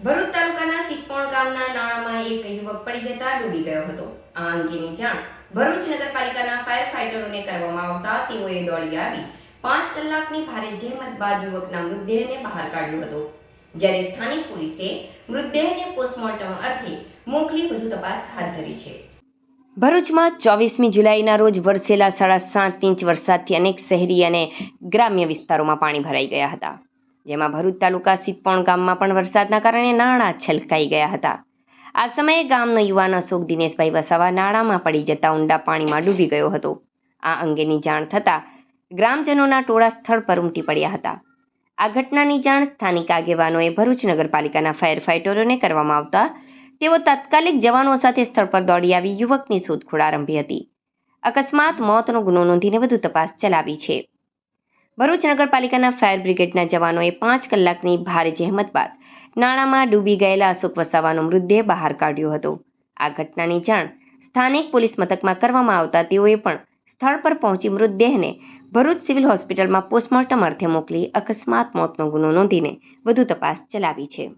ભરૂચ તાલુકાના સિકપોણ ગામના નાળામાં એક યુવક પડી જતા ડૂબી ગયો હતો. આ અંગેની જાણ ભરૂચ નગરપાલિકાના ફાયર ફાઇટરોને કરવામાં આવતા તેઓએ દોડી આવી. પાંચ કલાકની ભારે જહેમત બાદ યુવકના મૃતદેહને બહાર કાઢ્યો હતો. જ્યારે સ્થાનિક પોલીસે મૃતદેહને પોસ્ટમોર્ટમ અર્થે મોકલી વધુ તપાસ હાથ ધરી છે. ભરૂચમાં ચોવીસમી જુલાઈના રોજ વરસેલા સાડા સાત ઇંચ વરસાદથી અનેક શહેરી અને ગ્રામ્ય વિસ્તારોમાં પાણી ભરાઈ ગયા હતા. જેમાં ભરૂચ તાલુકા સિત્પોણ ગામમાં પણ વરસાદના કારણે નાણાં છલકાઈ ગયા હતા. આ સમયે ગામનો યુવાન અશોક દિનેશભાઈ વસાવા નાણાંમાં પડી જતા ઊંડા પાણીમાં ડૂબી ગયો હતો. આ અંગેની જાણ થતાં ગ્રામજનોના ટોળા સ્થળ પર ઉમટી પડ્યા હતા. આ ઘટનાની જાણ સ્થાનિક આગેવાનોએ ભરૂચ નગરપાલિકાના ફાયર ફાઇટરોને કરવામાં આવતા તેઓ તાત્કાલિક જવાનો સાથે સ્થળ પર દોડી આવી યુવકની શોધખોળ આરંભી હતી. અકસ્માત, મોતનો ગુનો નોંધીને વધુ તપાસ ચલાવી છે. ભરૂચ નગરપાલિકાના ફાયર બ્રિગેડના જવાનોએ પાંચ કલાકની ભારે જહેમત બાદ નાણામાં ડૂબી ગયેલા અશોક વસાવાનો મૃતદેહ બહાર કાઢ્યો હતો. આ ઘટનાની જાણ સ્થાનિક પોલીસ મથકમાં કરવામાં આવતા તેઓએ પણ સ્થળ પર પહોંચી મૃતદેહને ભરૂચ સિવિલ હોસ્પિટલમાં પોસ્ટમોર્ટમ અર્થે મોકલી અકસ્માત મોતનો ગુનો નોંધીને વધુ તપાસ ચલાવી છે.